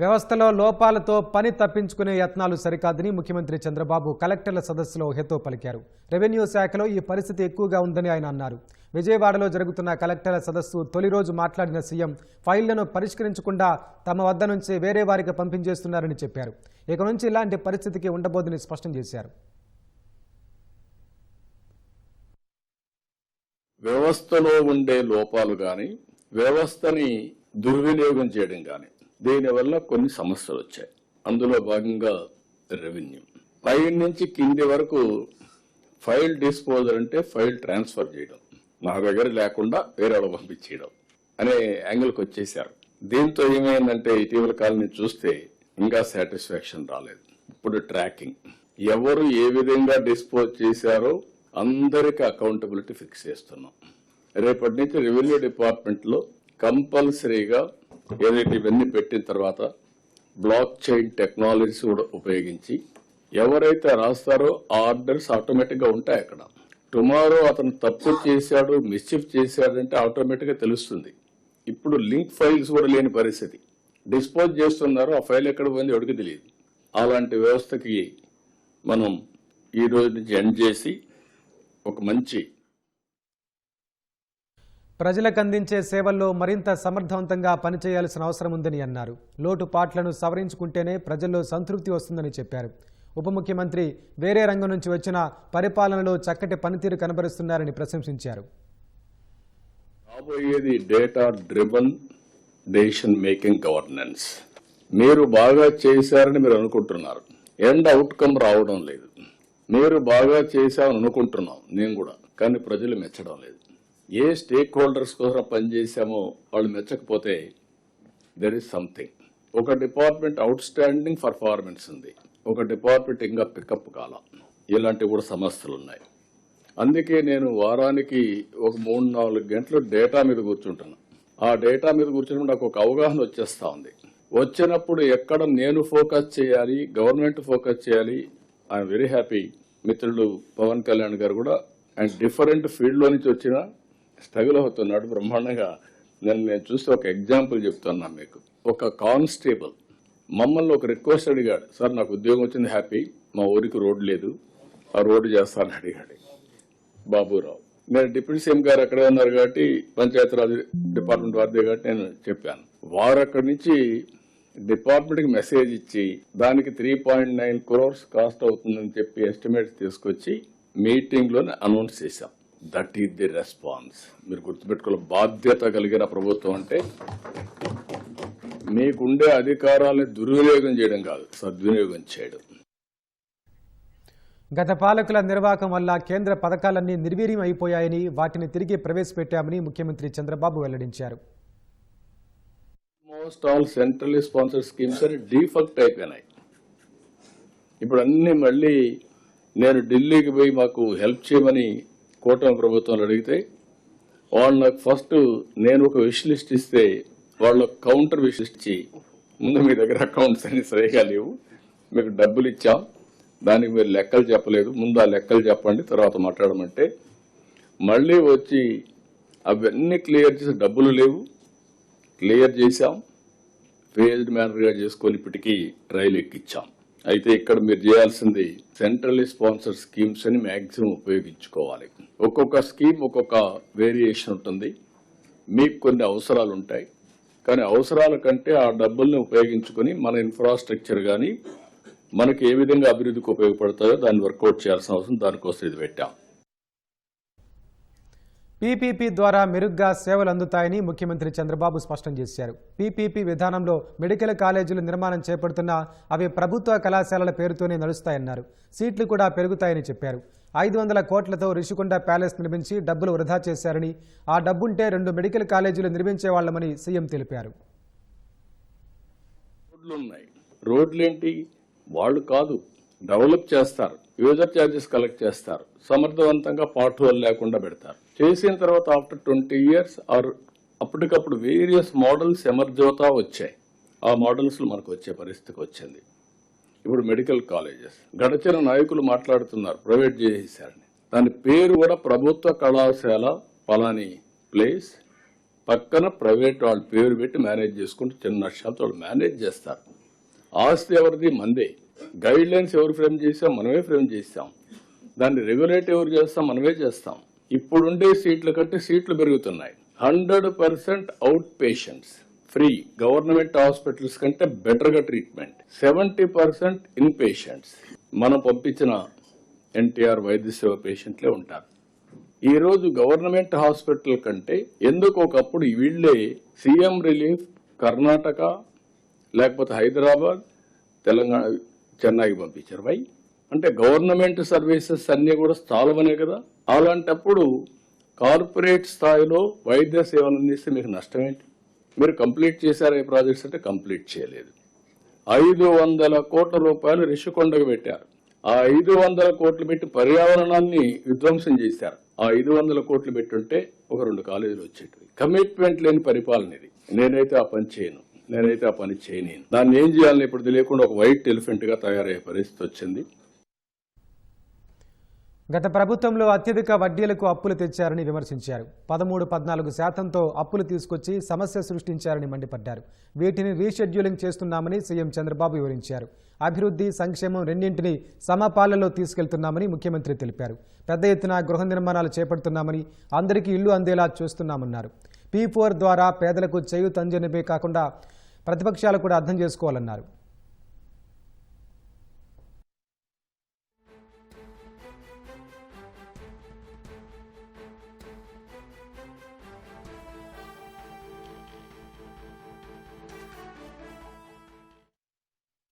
వ్యవస్థలో లోపాలతో పని తప్పించుకునే యత్నాలు సరికాదని ముఖ్యమంత్రి చంద్రబాబు కలెక్టర్ల సదస్సులో హెతో పలికారు. రెవెన్యూ శాఖలో ఈ పరిస్థితి ఎక్కువగా ఉందని ఆయన అన్నారు. విజయవాడలో జరుగుతున్న కలెక్టర్ల సదస్సు తొలి రోజు మాట్లాడిన సీఎం ఫైళ్ళను పరిష్కరించకుండా తమ వద్ద నుంచి వేరే వారికి పంపించేస్తున్నారని చెప్పారు. ఇక నుంచి ఇలాంటి పరిస్థితికి ఉండబోదని స్పష్టం చేశారు. వ్యవస్థలో ఉండే లోపాలు కానీ వ్యవస్థని దుర్వినియోగం చేయడం కానీ దీనివల్ల కొన్ని సమస్యలు వచ్చాయి. అందులో భాగంగా రెవెన్యూ. పై నుంచి కింది వరకు ఫైల్ డిస్పోజల్ అంటే ఫైల్ ట్రాన్స్ఫర్ చేయడం. నా దగ్గర లేకుండా వేరే వాళ్ళు పంపించేయడం అనే యాంగిల్కి వచ్చేసారు దీంతో ఏమైందంటే ఇటీవల కాలం చూస్తే ఇంకా సాటిస్ఫాక్షన్ రాలేదు. ఇప్పుడు ట్రాకింగ్. ఎవరు ఏ విధంగా డిస్పోజ్ చేశారో అందరికి అకౌంటబిలిటీ ఫిక్స్ చేస్తున్నాం. రేపటి నుంచి రెవెన్యూ డిపార్ట్మెంట్లో కంపల్సరీగా ఏదైతే ఇవన్నీ పెట్టిన తర్వాత బ్లాక్ చైన్ టెక్నాలజీస్ కూడా ఉపయోగించి ఎవరైతే రాస్తారో ఆ ఆర్డర్స్ ఆటోమేటిక్గా ఉంటాయి అక్కడ. టుమారో అతను తప్పు చేశాడు మిస్చిఫ్ చేశాడంటే ఆటోమేటిక్గా తెలుస్తుంది. ఇప్పుడు లింక్ ఫైల్స్ కూడా లేని పరిస్థితి. డిస్పోజ్ చేస్తున్నారు ఆ ఫైల్ ఎక్కడ పోయింది ఎవరికి తెలియదు. అలాంటి వ్యవస్థకి మనం ఈ రోజు నుంచి ఎండ్ చేసి ఒక మంచి ప్రజలకు అందించే సేవల్లో మరింత సమర్థవంతంగా పనిచేయాల్సిన అవసరం ఉందని అన్నారు. లోటుపాట్లను సవరించుకుంటేనే ప్రజల్లో సంతృప్తి వస్తుందని చెప్పారు. ఉప ముఖ్యమంత్రి వేరే రంగం నుంచి వచ్చిన పరిపాలనలో చక్కటి పనితీరు కనబరుస్తున్నారని ప్రశంసించారు. రాబోయేది data driven decision making governance మీరు బాగా చేశారని మీరు అనుకుంటున్నారు. ఎండ్ అవుట్కమ్ రావడం లేదు. మీరు బాగా చేశామని అనుకుంటున్నాం. నేను కూడా. కానీ ప్రజలు మెచ్చడం లేదు. ఏ స్టేక్ హోల్డర్స్ కోసం పనిచేశామో వాళ్ళు మెచ్చకపోతే దెర్ ఇస్ సంథింగ్ ఒక డిపార్ట్మెంట్ అవుట్ స్టాండింగ్ పర్ఫార్మెన్స్ ఉంది. ఒక డిపార్ట్మెంట్ ఇంకా పికప్ కాల. ఇలాంటి కూడా సమస్యలు ఉన్నాయి. అందుకే నేను వారానికి ఒక మూడు నాలుగు గంటలు డేటా మీద కూర్చుంటాను. ఆ డేటా మీద కూర్చుని నాకు ఒక అవగాహన వచ్చేస్తా ఉంది. వచ్చినప్పుడు ఎక్కడ నేను ఫోకస్ చేయాలి గవర్నమెంట్ ఫోకస్ చేయాలి ఐఎమ్ వెరీ హ్యాపీ మిత్రుడు పవన్ కళ్యాణ్ గారు కూడా అండ్ డిఫరెంట్ ఫీల్డ్లో నుంచి వచ్చిన స్ట్రగుల్ అవుతున్నాడు బ్రహ్మాండంగా. నేను నేను చూస్తే ఒక ఎగ్జాంపుల్ చెప్తున్నా మీకు. ఒక కానిస్టేబుల్ మమ్మల్ని ఒక రిక్వెస్ట్ అడిగాడు. సార్ నాకు ఉద్యోగం వచ్చింది హ్యాపీ. మా ఊరికి రోడ్డు లేదు. ఆ రోడ్డు చేస్తానని అడిగాడు బాబురావు. నేను డిప్యూటీ సీఎం గారు అక్కడే ఉన్నారు కాబట్టి పంచాయతీరాజ్ డిపార్ట్మెంట్ వారిదే కాబట్టి నేను చెప్పాను. వారు అక్కడి నుంచి డిపార్ట్మెంట్కి మెసేజ్ ఇచ్చి దానికి three point nine crores cost అవుతుందని చెప్పి ఎస్టిమేట్స్ తీసుకొచ్చి మీటింగ్లోనే అనౌన్స్ చేశాం. దట్ ఈస్ ది రెస్పాన్స్ మీరు గుర్తుపెట్టుకోవాలి బాధ్యత కలిగిన ప్రభుత్వం అంటే మీకుండే అధికారాలను దుర్వినియోగం చేయడం కాదు సద్వినియోగం చేయడం. గత పాలకుల నిర్వాహకం వల్ల కేంద్ర పథకాలన్నీ నిర్వీర్యం అయిపోయాయని వాటిని తిరిగి ప్రవేశపెట్టామని ముఖ్యమంత్రి చంద్రబాబు వెల్లడించారు. Almost all central sponsored schemes అని డీఫక్ట్ అయిపోయినాయి ఇప్పుడు అన్ని మళ్ళీ నేను ఢిల్లీకి పోయి మాకు హెల్ప్ చేయమని కూటమి ప్రభుత్వంలో అడిగితే వాళ్ళు నాకు ఫస్ట్ నేను ఒక విష్ లిస్ట్ ఇస్తే వాళ్ళు కౌంటర్ విష్ ఇచ్చి ముందు మీ దగ్గర అకౌంట్స్ అన్ని సరిగా లేవు మీకు డబ్బులు ఇచ్చాం దానికి మీరు లెక్కలు చెప్పలేదు ముందు ఆ లెక్కలు చెప్పండి తర్వాత మాట్లాడమంటే మళ్ళీ వచ్చి అవన్నీ క్లియర్ చేసి డబ్బులు లేవు క్లియర్ చేశాం ఫేజ్డ్ మేనర్ చేసుకొని ఇప్పటికీ రైలు ఎక్కిచ్చాం. అయితే ఇక్కడ మీరు చేయాల్సింది సెంట్రల్ స్పాన్సర్ స్కీమ్స్ అని మాక్సిమం ఉపయోగించుకోవాలి. ఒక్కొక్క స్కీమ్ ఒక్కొక్క వేరియేషన్ ఉంటుంది. మీకు కొన్ని అవసరాలు ఉంటాయి. కానీ అవసరాల కంటే ఆ డబ్బుల్ని ఉపయోగించుకొని మన ఇన్ఫ్రాస్ట్రక్చర్ కానీ మనకి ఏ విధంగా అభివృద్ధికి ఉపయోగపడతాయో దాన్ని వర్కౌట్ చేయాల్సిన అవసరం దానికోసం ఇది పెట్టాం. పీపీపీ ద్వారా మెరుగ్గా సేవలు అందుతాయని ముఖ్యమంత్రి చంద్రబాబు స్పష్టం చేశారు. పీపీపీ విధానంలో మెడికల్ కాలేజీలు నిర్మాణం చేపడుతున్నా అవి ప్రభుత్వ కళాశాలల పేరుతోనే నడుస్తాయన్నారు. సీట్లు కూడా పెరుగుతాయని చెప్పారు. ఐదు వందల కోట్లతో రిషికొండ ప్యాలెస్ నిర్మించి డబ్బులు వృధా చేశారని ఆ డబ్బుంటే రెండు మెడికల్ కాలేజీలు నిర్మించేవాళ్ళమని సీఎం తెలిపారు. రోడ్లు ఏంటి వాళ్ళు కాదు. డెవలప్ చేస్తారు. యూజర్ ఛార్జెస్ కలెక్ట్ చేస్తారు. సమర్థవంతంగా పార్ట్ లేకుండా పెడతారు. చేసిన తర్వాత ఆఫ్టర్ ట్వంటీ ఇయర్స్ ఆర్ అప్పటికప్పుడు వేరియస్ మోడల్స్ ఎమర్జ్ అవుతా వచ్చాయి. ఆ మోడల్స్లు మనకు వచ్చే పరిస్థితికి వచ్చింది. ఇప్పుడు మెడికల్ కాలేజెస్ గడచిన నాయకులు మాట్లాడుతున్నారు ప్రైవేట్ చేసేసారని దాని పేరు కూడా ప్రభుత్వ కళాశాల పలాని ప్లేస్ పక్కన ప్రైవేట్ వాళ్ళ పేరు పెట్టి మేనేజ్ చేసుకుంటూ చిన్న నష్టాలతో వాళ్ళు మేనేజ్ చేస్తారు. ఆస్తి ఎవరిది? మందే. గైడ్ లైన్స్ ఎవరు ఫ్రేమ్ చేసాం మనమే ఫ్రేమ్ చేస్తాం. దాన్ని రెగ్యులేట్ ఎవరు చేస్తాం? మనమే చేస్తాం. ఇప్పుడుండే సీట్ల కంటే సీట్లు పెరుగుతున్నాయి. Hundred percent out patients free government hospitals కంటే బెటర్గా treatment. Seventy percent in patients. మనం పంపించిన ఎన్టీఆర్ వైద్య సేవ పేషెంట్లే ఉంటారు. ఈరోజు గవర్నమెంట్ హాస్పిటల్ కంటే ఎందుకు ఒకప్పుడు వీళ్ళే సీఎం రిలీఫ్ కర్ణాటక లేకపోతే హైదరాబాద్ తెలంగాణ చెన్నైకి పంపించారు? వై? అంటే గవర్నమెంట్ సర్వీసెస్ అన్ని కూడా స్థాలమనే కదా. అలాంటప్పుడు కార్పొరేట్ స్థాయిలో వైద్య సేవలు అందిస్తే మీకు నష్టం ఏంటి మీరు కంప్లీట్ చేశారు ఏ ప్రాజెక్ట్స్ అంటే కంప్లీట్ చేయలేదు. ఐదు వందల కోట్ల రూపాయలు రిషికొండకు పెట్టారు. ఆ ఐదు వందల కోట్లు పెట్టి పర్యావరణాన్ని విధ్వంసం చేశారు. ఆ ఐదు వందల కోట్లు పెట్టుంటే ఒక రెండు కాలేజీలు వచ్చేటివి. కమిట్మెంట్ లేని పరిపాలన ఇది. నేనైతే ఆ పని చేయను. నేనైతే ఆ పని చేయలేను దాన్ని ఏం చేయాలని ఇప్పుడు తెలియకుండా ఒక వైట్ ఎలిఫెంట్గా తయారయ్యే పరిస్థితి వచ్చింది. గత ప్రభుత్వంలో అత్యధిక వడ్డీలకు అప్పులు తెచ్చారని విమర్శించారు. పదమూడు పద్నాలుగు శాతంతో అప్పులు తీసుకొచ్చి సమస్య సృష్టించారని మండిపడ్డారు. వీటిని రీషెడ్యూలింగ్ చేస్తున్నామని సీఎం చంద్రబాబు వివరించారు. అభివృద్ధి సంక్షేమం రెండింటినీ సమపాలలో తీసుకెళ్తున్నామని ముఖ్యమంత్రి తెలిపారు. పెద్ద ఎత్తున గృహ నిర్మాణాలు చేపడుతున్నామని అందరికీ ఇల్లు అందేలా చూస్తున్నామన్నారు. పీ ఫోర్ ద్వారా పేదలకు చేయూతంజనివే కాకుండా ప్రతిపక్షాలు కూడా అర్థం చేసుకోవాలన్నారు.